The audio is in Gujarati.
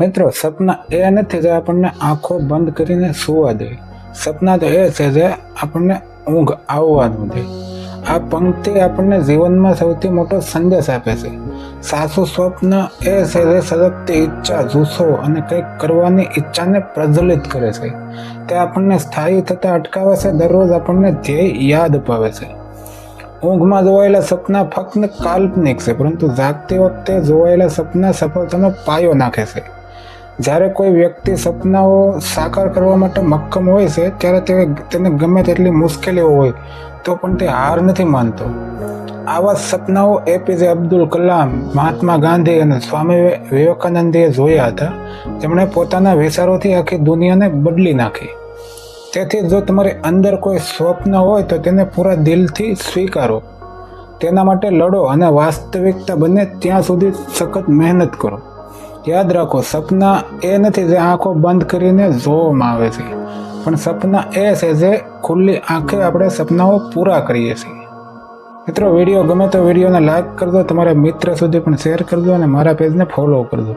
મિત્રો, સપના એ નથી જે આપણને આંખો બંધ કરીને સુવા દે. સપના તો એ છે જે આપણને ઊંઘ આવવાનું દે. આ પંક્તિ આપણને જીવનમાં સૌથી મોટો સંદેશ આપે છે. સાસુ સ્વપ્ન એ છે જે સતત ઈચ્છા, જુસ્સો અને કંઈક કરવાની ઈચ્છાને પ્રજ્વલિત કરે છે. તે આપણને સ્થાયી થતાં અટકાવે છે, દરરોજ આપણને ધ્યેય યાદ અપાવે છે. ઊંઘમાં જોવાયેલા સપના ફક્ત કાલ્પનિક છે, પરંતુ જાગતી વખતે જોવાયેલા સપના સફળતાનો પાયો નાખે છે. જ્યારે કોઈ વ્યક્તિ સપનાઓ સાકાર કરવા માટે મક્કમ હોય છે, ત્યારે તે તેને ગમે તેટલી મુશ્કેલીઓ હોય, તો પણ તે હાર નથી માનતો. આવા સપનાઓ એપીજે અબ્દુલ કલામ, મહાત્મા ગાંધી અને સ્વામી વિવેકાનંદે જોયા હતા. તેમણે પોતાના વિચારોથી આખી દુનિયાને બદલી નાખી. તેથી જો તમારી અંદર કોઈ સ્વપ્ન હોય, તો તેને પૂરા દિલથી સ્વીકારો. તેના માટે લડો અને વાસ્તવિકતા બને ત્યાં સુધી સખત મહેનત કરો. યાદ રાખો, સપના એ નથી જે આંખો બંધ કરીને જોવામાં આવે છે. પણ સપના એ છે જે ખુલ્લી આંખે આપણે સપનાઓ પૂરા કરીએ છીએ. મિત્રો, વીડિયો ગમે તો વિડીયોને લાઈક કરજો, તમારા મિત્ર સુધી પણ શેર કરજો અને મારા પેજને ફોલો કરજો.